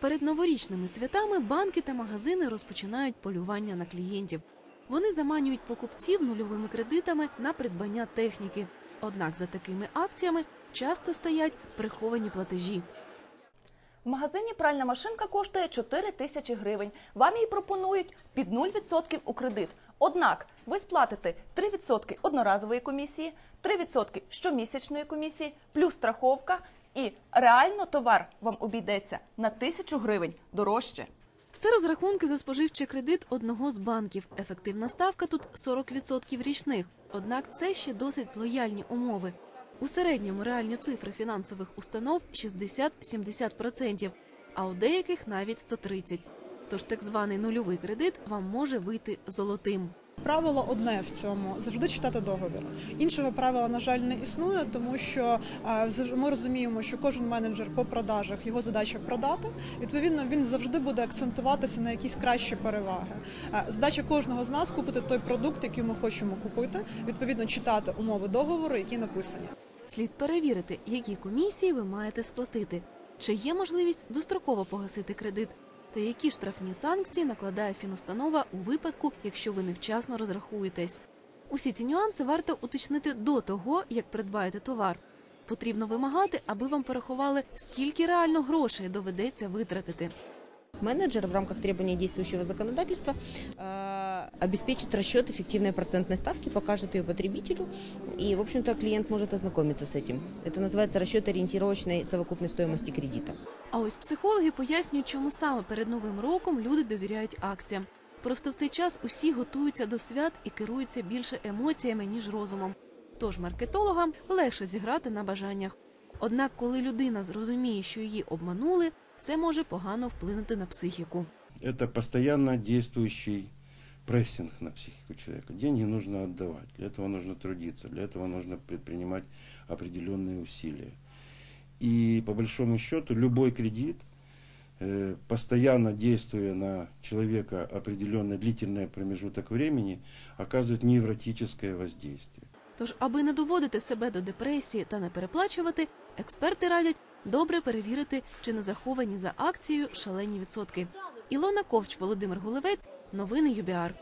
Перед новорічними святами банки та магазини розпочинають полювання на клієнтів. Вони заманюють покупців нульовими кредитами на придбання техніки. Однак за такими акціями часто стоять приховані платежі. В магазині пральна машинка коштує 4 тисячі гривень. Вам її пропонують під 0% у кредит. Однак ви сплатите 3% одноразової комісії, 3% щомісячної комісії, плюс страховка, і реально товар вам обійдеться на тисячу гривень дорожче. Це розрахунки за споживчий кредит одного з банків. Ефективна ставка тут 40% річних. Однак це ще досить лояльні умови. У середньому реальні цифри фінансових установ 60-70%, а у деяких навіть 130%. Тож так званий нульовий кредит вам може вийти золотим. Правило одне в цьому завжди читати договір. Іншого правила, на жаль, не існує, тому що ми розуміємо, що кожен менеджер по продажах його задача продати. Відповідно, він завжди буде акцентуватися на якісь кращі переваги. Задача кожного з нас купити той продукт, який ми хочемо купити. Відповідно, читати умови договору, які написані. Слід перевірити, які комісії ви маєте сплатити, чи є можливість достроково погасити кредит, та які штрафні санкції накладає фінустанова у випадку, якщо ви невчасно розрахуєтесь. Усі ці нюанси варто уточнити до того, як придбаєте товар. Потрібно вимагати, аби вам порахували, скільки реально грошей доведеться витратити. Менеджер в рамках требований действующего законодательства э, обеспечит расчет эффективной процентной ставки, покажет ее потребителю, и, в общем-то, клиент может ознакомиться с этим. Это называется расчет ориентировочной совокупной стоимости кредита. А ось психологи пояснюють, чому саме перед новим роком люди довіряють акціям. Просто в цей час усі готуються до свят і керуються більше емоціями ніж розумом. Тож маркетологам легше зіграти на бажаннях. Однак, коли людина зрозуміє, що її обманули, це може погано вплинути на психіку. Это постоянно действующий прессинг на психику человека. Деньги нужно отдавать, для этого нужно трудиться, для этого нужно предпринимать определенные усилия. И по большому счету любой кредит, постоянно действуя на человека определенный длительный промежуток времени, оказывает невротическое воздействие. Тож, аби не доводити себе до депресії та не переплачувати, експерти радять добре перевірити, чи не заховані за акцією шалені відсотки. Ілона Ковч, Володимир Гулевець, новини ЮБІАР.